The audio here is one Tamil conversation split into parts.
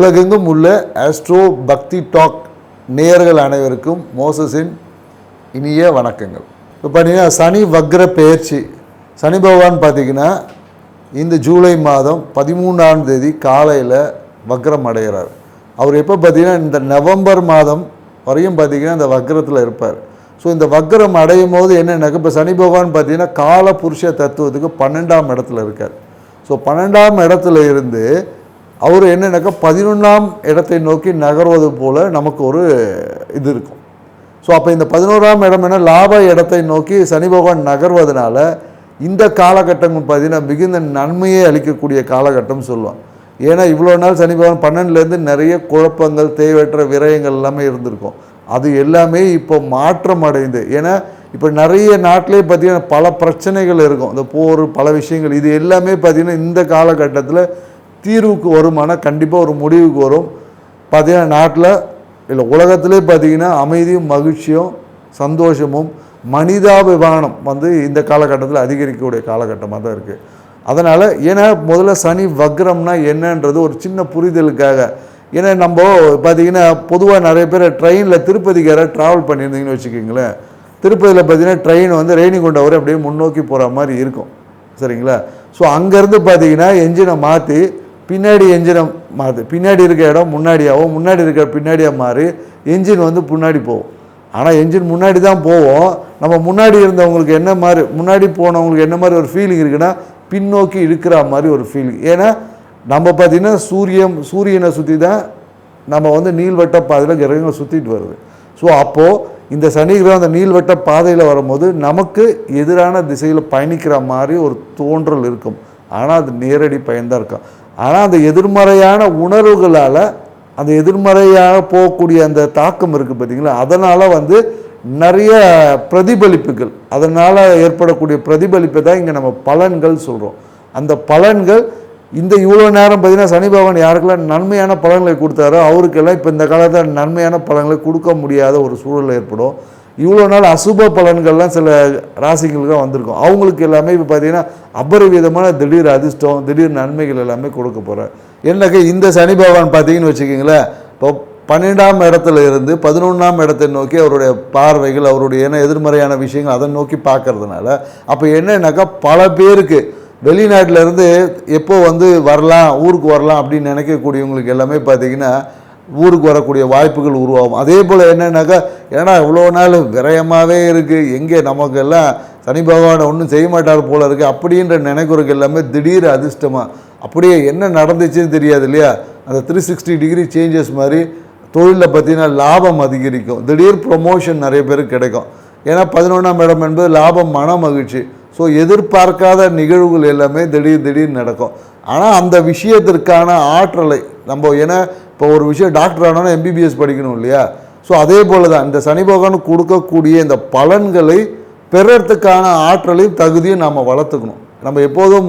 உலகெங்கும் உள்ள ஆஸ்ட்ரோ பக்தி டாக் நேயர்கள் அனைவருக்கும் மோசஸின் இனிய வணக்கங்கள். இப்போ பார்த்தீங்கன்னா சனி வக்ர பெயர்ச்சி. சனி பகவான் பார்த்தீங்கன்னா இந்த ஜூலை மாதம் பதிமூணாம் தேதி காலையில் வக்ரம் அடைகிறார். அவர் எப்போ பார்த்தீங்கன்னா இந்த நவம்பர் மாதம் வரையும் பார்த்தீங்கன்னா இந்த வக்ரத்தில் இருப்பார். ஸோ இந்த வக்ரம் அடையும் போது என்னென்னாக்க இப்போ சனி பகவான் பார்த்தீங்கன்னா கால புருஷ தத்துவத்துக்கு பன்னெண்டாம் இடத்துல இருக்கார். ஸோ பன்னெண்டாம் இடத்துல இருந்து அவர் என்னென்னாக்கா பதினொன்றாம் இடத்தை நோக்கி நகர்வது போல் நமக்கு ஒரு இது இருக்கும். ஸோ அப்போ இந்த பதினோராம் இடம் என்ன? லாப இடத்தை நோக்கி சனி பகவான் நகர்வதனால இந்த காலகட்டம் பார்த்தீங்கன்னா மிகுந்த நன்மையை அளிக்கக்கூடிய காலகட்டம் சொல்லுவான் ஏன்னா இவ்வளோ நாள் சனி பகவான் பன்னெண்டுலேருந்து நிறைய குழப்பங்கள் தேவையற்ற விரயங்கள் எல்லாமே இருந்திருக்கும். அது எல்லாமே இப்போ மாற்றம் அடைந்து ஏன்னா இப்போ நிறைய நாட்டிலே பார்த்தீங்கன்னா பல பிரச்சனைகள் இருக்கும். இந்த போர் பல விஷயங்கள் இது எல்லாமே பார்த்தீங்கன்னா இந்த காலகட்டத்தில் தீர்வுக்கு வருமானா கண்டிப்பாக ஒரு முடிவுக்கு வரும். பார்த்திங்கன்னா நாட்டில் இல்லை உலகத்திலே பார்த்தீங்கன்னா அமைதியும் மகிழ்ச்சியும் சந்தோஷமும் மனிதாபிமானம் வந்து இந்த காலகட்டத்தில் அதிகரிக்கக்கூடிய காலகட்டமாக தான் இருக்குது அதனால் ஏன்னா முதல்ல சனி வக்ரம்னா என்னன்றது ஒரு சின்ன புரிதலுக்காக. ஏன்னா நம்ம பார்த்தீங்கன்னா பொதுவாக நிறைய பேர் ட்ரெயினில் திருப்பதிக்கு யாராவது ட்ராவல் பண்ணியிருந்தீங்கன்னு வச்சுக்கிங்களேன். திருப்பதியில் பார்த்தீங்கன்னா ட்ரெயின் வந்து ரேணிகுண்டா வரை அப்படியே முன்னோக்கி போகிற மாதிரி இருக்கும். சரிங்களா? ஸோ அங்கேருந்து பார்த்தீங்கன்னா என்ஜினை மாற்றி பின்னாடி என்ஜினை மாற்று பின்னாடி இருக்க இடம் முன்னாடியாகவும் முன்னாடி இருக்க பின்னாடியாக மாறி என்ஜின் வந்து முன்னாடி போகும். ஆனால் என்ஜின் முன்னாடி தான் போவோம். நம்ம முன்னாடி இருந்தவங்களுக்கு என்ன மாதிரி முன்னாடி போனவங்களுக்கு என்ன மாதிரி ஒரு ஃபீலிங் இருக்குன்னா பின்னோக்கி இழுக்கிற மாதிரி ஒரு ஃபீலிங் ஏன்னா நம்ம பார்த்திங்கன்னா சூரியன் சூரியனை சுற்றி தான் நம்ம வந்து நீள்வட்ட பாதையில் கிரகங்கள் சுற்றிட்டு வருது. ஸோ அப்போது இந்த சனி கிரகம் அந்த நீள்வட்ட பாதையில் வரும்போது நமக்கு எதிரான திசையில் பயணிக்கிற மாதிரி ஒரு தோன்றல் இருக்கும். ஆனால் அது நேரடி பயன்தான் இருக்கும். ஆனால் அந்த எதிர்மறையான உணர்வுகளால் அந்த எதிர்மறையாக போகக்கூடிய அந்த தாக்கம் இருக்குது பார்த்தீங்களா அதனால் வந்து நிறைய பிரதிபலிப்புகள் அதனால் ஏற்படக்கூடிய பிரதிபலிப்பை தான் இங்கே நம்ம பலன்கள் சொல்கிறோம் அந்த பலன்கள் இந்த இவ்வளோ நேரம் பார்த்தீங்கன்னா சனி பகவான் யாருக்கெல்லாம் நன்மையான பலன்களை கொடுத்தாரோ அவருக்கெல்லாம் இப்போ இந்த காலத்தில் நன்மையான பலன்களை கொடுக்க முடியாத ஒரு சூழல் ஏற்படும். இவ்வளோ நாள் அசுப பலன்கள்லாம் சில ராசிகளுக்கு வந்திருக்கும். அவங்களுக்கு எல்லாமே இப்போ பார்த்தீங்கன்னா அபரிவிதமான திடீர் அதிர்ஷ்டம் திடீர் நன்மைகள் எல்லாமே கொடுக்க போகிறேன் என்னக்கா இந்த சனி பகவான் பார்த்தீங்கன்னு வச்சுக்கிங்களேன் இப்போ பன்னெண்டாம் இடத்துல இருந்து பதினொன்றாம் இடத்தை நோக்கி அவருடைய பார்வைகள் அவருடைய என்ன எதிர்மறையான விஷயங்கள் அதை நோக்கி பார்க்கறதுனால அப்போ என்னன்னாக்கா பல பேருக்கு வெளிநாட்டிலேருந்து எப்போ வந்து வரலாம் ஊருக்கு வரலாம் அப்படின்னு நினைக்கக்கூடியவங்களுக்கு எல்லாமே பார்த்தீங்கன்னா ஊருக்கு வரக்கூடிய வாய்ப்புகள் உருவாகும். அதே போல் என்னென்னாக்கா ஏன்னா இவ்வளோ நாள் விரயமாகவே இருக்குது எங்கே நமக்கெல்லாம் சனி பகவானை ஒன்றும் செய்ய மாட்டார் போல இருக்குது அப்படின்ற நினைக்கிறதுக்கு எல்லாமே திடீர் அதிர்ஷ்டமாக அப்படியே என்ன நடந்துச்சுன்னு தெரியாது இல்லையா? அந்த த்ரீ சிக்ஸ்டி டிகிரி சேஞ்சஸ் மாதிரி தொழிலில் பார்த்தீங்கன்னா லாபம் அதிகரிக்கும். திடீர் ப்ரொமோஷன் நிறைய பேருக்கு கிடைக்கும். ஏன்னா பதினொன்றாம் இடம் என்பது லாபம் மன மகிழ்ச்சி. ஸோ எதிர்பார்க்காத நிகழ்வுகள் எல்லாமே திடீர் திடீர் நடக்கும். ஆனால் அந்த விஷயத்திற்கான ஆற்றலை நம்ம ஏன்னா இப்போ ஒரு விஷயம் டாக்டர் ஆனோன்னா எம்பிபிஎஸ் படிக்கணும் இல்லையா? ஸோ அதே போல் தான் இந்த சனி பகவான் கொடுக்கக்கூடிய இந்த பலன்களை பெறத்துக்கான ஆற்றலையும் தகுதியும் நாம் வளர்த்துக்கணும். நம்ம எப்போதும்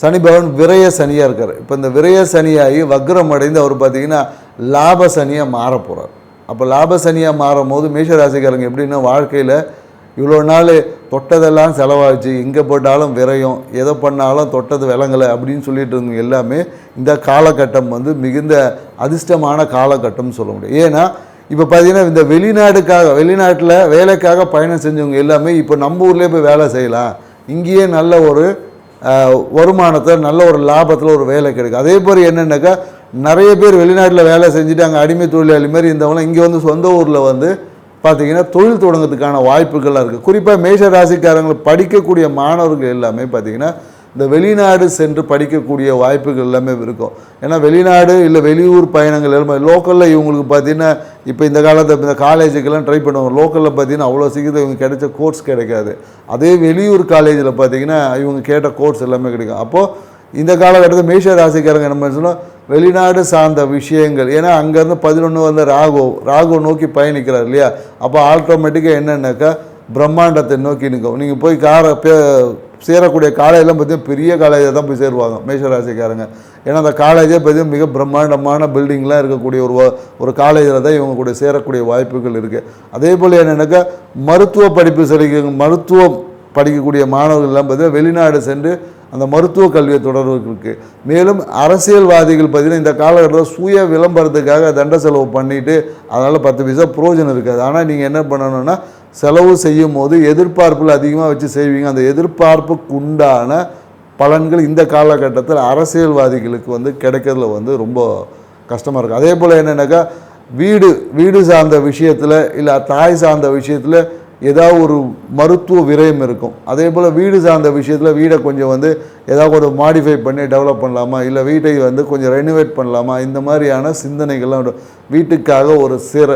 சனி பகவான் விரய சனியாக இருக்கார். இப்போ இந்த விரய சனியாகி வக்ரம் அடைந்து அவர் பார்த்தீங்கன்னா லாப சனியாக மாற போகிறார் அப்போ லாப சனியாக மாறும் போது மேஷராசிக்காரங்க எப்படின்னா வாழ்க்கையில் இவ்வளோ நாள் தொட்டதெல்லாம் செலவாச்சு எங்கே போட்டாலும் விரயம் எதை பண்ணாலும் தொட்டது விளங்கலை அப்படின்னு சொல்லிட்டு இருந்தவங்க எல்லாமே இந்த காலகட்டம் வந்து மிகுந்த அதிர்ஷ்டமான காலகட்டம்னு சொல்ல முடியும். ஏன்னா இப்போ பார்த்தீங்கன்னா இந்த வெளிநாடுக்காக வெளிநாட்டில் வேலைக்காக பயணம் செஞ்சவங்க எல்லாமே இப்போ நம்ம ஊர்லேயே போய் வேலை செய்யலாம். இங்கேயே நல்ல ஒரு வருமானத்தை நல்ல ஒரு லாபத்தில் ஒரு வேலை கிடைக்கும். அதே போல் என்னென்னாக்கா நிறைய பேர் வெளிநாட்டில் வேலை செஞ்சுட்டு அங்கே அடிமை தொழிலாளி மாதிரி இருந்தவங்களாம் இங்கே வந்து சொந்த ஊரில் வந்து பார்த்திங்கன்னா தொழில் தொடங்கிறதுக்கான வாய்ப்புகள்லாம் இருக்குது குறிப்பாக மேஷ ராசிக்காரங்களை படிக்கக்கூடிய மாணவர்கள் எல்லாமே பார்த்தீங்கன்னா இந்த வெளிநாடு சென்று படிக்கக்கூடிய வாய்ப்புகள் எல்லாமே இருக்கும். ஏன்னா வெளிநாடு இல்லை வெளியூர் பயணங்கள் எல்லாமே லோக்கலில் இவங்களுக்கு பார்த்தீங்கன்னா இப்போ இந்த காலத்தை இந்த காலேஜுக்கெல்லாம் ட்ரை பண்ணுவாங்க. லோக்கலில் பார்த்தீங்கன்னா அவ்வளோ சீக்கிரம் இவங்க கிடைச்ச கோர்ஸ் கிடைக்காது. அதே வெளியூர் காலேஜில் பார்த்தீங்கன்னா இவங்க கேட்ட கோர்ஸ் எல்லாமே கிடைக்கும். அப்போது இந்த காலகட்டத்தில் மேஷ ராசிக்காரங்க என்ன சொன்னால் வெளிநாடு சார்ந்த விஷயங்கள். ஏன்னா அங்கேருந்து பதினொன்று வந்து ராகு ராகு நோக்கி பயணிக்கிறார் இல்லையா? அப்போ ஆட்டோமேட்டிக்காக என்னென்னாக்கா பிரம்மாண்டத்தை நோக்கி நிற்கும். நீங்கள் போய் காரை பே சேரக்கூடிய காலேஜெலாம் பார்த்தீங்கன்னா பெரிய காலேஜில் தான் போய் சேருவாங்க மேஷராசிக்காரங்க. ஏன்னா அந்த காலேஜே பார்த்தீங்கன்னா மிக பிரம்மாண்டமான பில்டிங்லாம் இருக்கக்கூடிய ஒரு ஒரு காலேஜில் தான் இவங்க கூட சேரக்கூடிய வாய்ப்புகள் இருக்குது அதே போல் என்னென்னாக்கா மருத்துவ படிப்பு செடிக்க மருத்துவம் படிக்கக்கூடிய மாணவர்கள்லாம் பார்த்தீங்கன்னா வெளிநாடு சென்று அந்த மருத்துவ கல்வியை தொடர்வதற்கு. மேலும் அரசியல்வாதிகள் பார்த்தீங்கன்னா இந்த காலகட்டத்தில் சுய விளம்பரத்துக்காக தண்ட செலவு பண்ணிவிட்டு அதனால் பத்து பைசா புரோஜனம் இருக்காது. ஆனால் நீங்கள் என்ன பண்ணணும்னா செலவு செய்யும் போது எதிர்பார்ப்பில் அதிகமாக வச்சு செய்வீங்க. அந்த எதிர்பார்ப்புக்கு உண்டான பலன்கள் இந்த காலகட்டத்தில் அரசியல்வாதிகளுக்கு வந்து கிடைக்கிறதுல வந்து ரொம்ப கஷ்டமாக இருக்கும் அதே போல் என்னென்னாக்கா வீடு வீடு சார்ந்த விஷயத்தில் இல்லை தாய் சார்ந்த விஷயத்தில் ஏதாவது ஒரு மருத்துவ விரயம் இருக்கும். அதே போல் வீடு சார்ந்த விஷயத்தில் வீடை கொஞ்சம் வந்து ஏதாவது ஒரு மாடிஃபை பண்ணி டெவலப் பண்ணலாமா? இல்லை வீட்டை வந்து கொஞ்சம் ரெனோவேட் பண்ணலாமா? இந்த மாதிரியான சிந்தனைகள்லாம் வீட்டுக்காக ஒரு சிற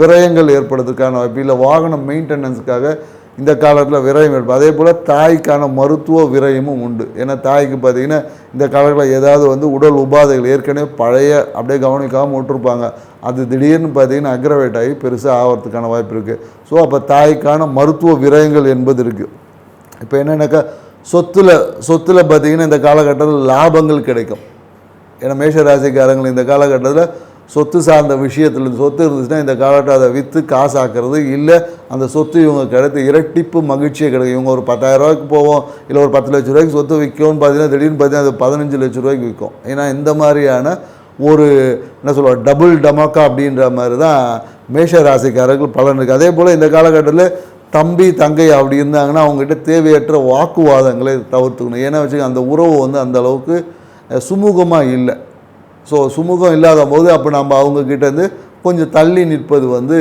விரயங்கள் ஏற்படுறதுக்கான வாய்ப்பு இல்லை வாகனம் மெயின்டெனன்ஸுக்காக இந்த காலத்தில் விரயம் ஏற்படும் அதே போல் தாய்க்கான மருத்துவ விரயமும் உண்டு. ஏன்னா தாய்க்கு பார்த்தீங்கன்னா இந்த காலத்தில் ஏதாவது வந்து உடல் உபாதைகள் ஏற்கனவே பழைய அப்படியே கவனிக்காமல் விட்டுருப்பாங்க. அது திடீர்னு பார்த்தீங்கன்னா அக்ரவேட் ஆகி பெருசாக ஆகிறதுக்கான வாய்ப்பு இருக்குது ஸோ அப்போ தாய்க்கான மருத்துவ விரயங்கள் என்பது இருக்குது இப்போ என்னென்னாக்கா சொத்தில் சொத்தில் பார்த்தீங்கன்னா இந்த காலகட்டத்தில் லாபங்கள் கிடைக்கும். ஏன்னா மேஷ ராசிக்காரங்கள் இந்த காலகட்டத்தில் சொத்து சார்ந்த விஷயத்தில் சொத்து இருந்துச்சுன்னா இந்த காலகட்டம் அதை விற்று காசாக்குறது இல்லை. அந்த சொத்து இவங்க கிடைத்து இரட்டிப்பு மகிழ்ச்சியை கிடைக்கும் இவங்க ஒரு பத்தாயிரரூவாய்க்கு போவோம் இல்லை ஒரு பத்து லட்ச ரூபாய்க்கு சொத்து விற்கும்னு பார்த்தீங்கன்னா திடீர்னு பார்த்தீங்கன்னா அது பதினஞ்சு லட்ச ரூபாய்க்கு விற்கும். ஏன்னா இந்த மாதிரியான ஒரு என்ன சொல்லுவாங்க டபுள் டமாக்கா அப்படின்ற மாதிரி தான் மேஷ ராசிக்காரர்கள் பலன் இருக்குது அதே போல் இந்த காலகட்டத்தில் தம்பி தங்கை அப்படி இருந்தாங்கன்னா அவங்ககிட்ட தேவையற்ற வாக்குவாதங்களை தவிர்த்துக்கணும். ஏன்னா வச்சுக்க அந்த உறவு வந்து அந்த அளவுக்கு சுமூகமாக இல்லை. ஸோ சுமூகம் இல்லாத போது அப்போ நம்ம அவங்கக்கிட்ட இருந்து கொஞ்சம் தள்ளி நிற்பது வந்து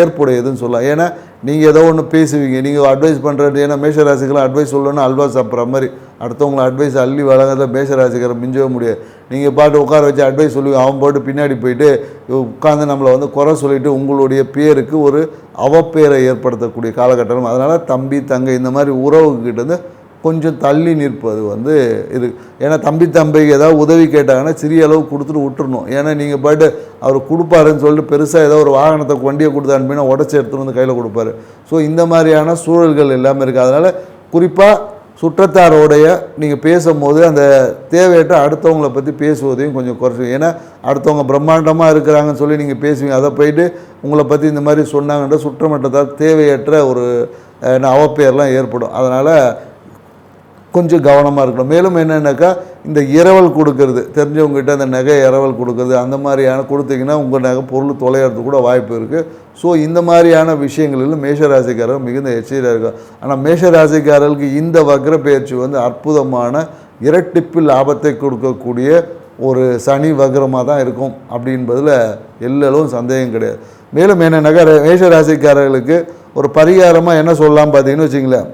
ஏற்புடையதுன்னு சொல்லலாம். ஏன்னா நீங்கள் ஏதோ ஒன்று பேசுவீங்க. நீங்கள் அட்வைஸ் பண்ணுறது ஏன்னா மேஷராசிக்கெலாம் அட்வைஸ் சொல்லணும்னு அல்வா சாப்பிட்ற மாதிரி. அடுத்தவங்களை அட்வைஸ் அள்ளி வழங்குறத மேஷராசிக்கிற மிஞ்சவே முடியாது. நீங்கள் பாட்டு உட்கார வச்சு அட்வைஸ் சொல்லுவீங்க. அவன் பாட்டு பின்னாடி போயிட்டு உட்காந்து நம்மளை வந்து குறை சொல்லிவிட்டு உங்களுடைய பேருக்கு ஒரு அவப்பேரை ஏற்படுத்தக்கூடிய காலகட்டம். அதனால் தம்பி தங்கை இந்த மாதிரி உறவுக்கிட்டேருந்து கொஞ்சம் தள்ளி நிற்பது வந்து இது. ஏன்னா தம்பி தம்பிக்கு ஏதாவது உதவி கேட்டாங்கன்னா சிறிய அளவு கொடுத்துட்டு விட்டுருணும் ஏன்னா நீங்கள் பாட்டு அவர் கொடுப்பாருன்னு சொல்லிட்டு பெருசாக ஏதோ ஒரு வாகனத்தை வண்டியை கொடுத்து அனுப்பினா உடச்சி எடுத்துகிட்டு வந்து கையில் கொடுப்பாரு. ஸோ இந்த மாதிரியான சூழல்கள் எல்லாமே இருக்குது அதனால் குறிப்பாக சுற்றத்தாரோடைய நீங்கள் பேசும்போது அந்த தேவையற்ற அடுத்தவங்கள பற்றி பேசுவதையும் கொஞ்சம் குறைச்சி. ஏன்னா அடுத்தவங்க பிரம்மாண்டமாக இருக்கிறாங்கன்னு சொல்லி நீங்கள் பேசுவீங்க. அதை போயிட்டு உங்களை பற்றி இந்த மாதிரி சொன்னாங்கன்ற சுற்றமட்டத்தால் தேவையற்ற ஒரு என்ன, அவப்பெயர்லாம் ஏற்படும். அதனால் கொஞ்சம் கவனமாக இருக்கணும். மேலும் என்னென்னாக்கா இந்த இரவல் கொடுக்கறது தெரிஞ்சவங்ககிட்ட அந்த நகை இரவல் கொடுக்கறது அந்த மாதிரியான கொடுத்தீங்கன்னா உங்கள் நகை பொருள் தொலைகிறது கூட வாய்ப்பு இருக்குது ஸோ இந்த மாதிரியான விஷயங்களில் மேஷராசிக்காரர் மிகுந்த எச்சரியாக இருக்கும் ஆனால் மேஷராசிக்காரர்களுக்கு இந்த வக்ர பயிற்சி வந்து அற்புதமான இரட்டிப்பு லாபத்தை கொடுக்கக்கூடிய ஒரு சனி வக்ரமாக தான் இருக்கும் அப்படின்பதில் எல்லளவும் சந்தேகம் கிடையாது. மேலும் என்னென்னாக்கா மேஷராசிக்காரர்களுக்கு ஒரு பரிகாரமாக என்ன சொல்லலாம் பார்த்தீங்கன்னு வச்சிங்களேன்.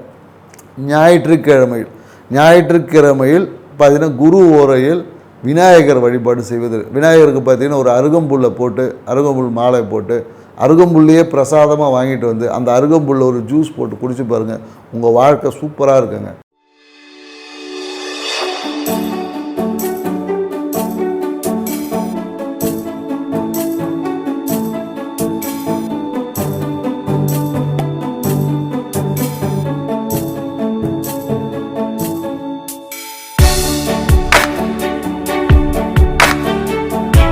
ஞாயிற்றுக்கிழமையில். ஞாயிற்றுக்கிழமையில் பார்த்தீங்கன்னா குரு ஓரையில் விநாயகர் வழிபாடு செய்வது. விநாயகருக்கு பார்த்தீங்கன்னா ஒரு அருகம்புல்லை போட்டு அருகம்புல் மாலை போட்டு அருகம்புல்லையே பிரசாதமாக வாங்கிட்டு வந்து அந்த அருகம்புல்ல ஒரு ஜூஸ் போட்டு குடிச்சு பாருங்கள் உங்கள் வாழ்க்கை சூப்பராக இருக்குங்க.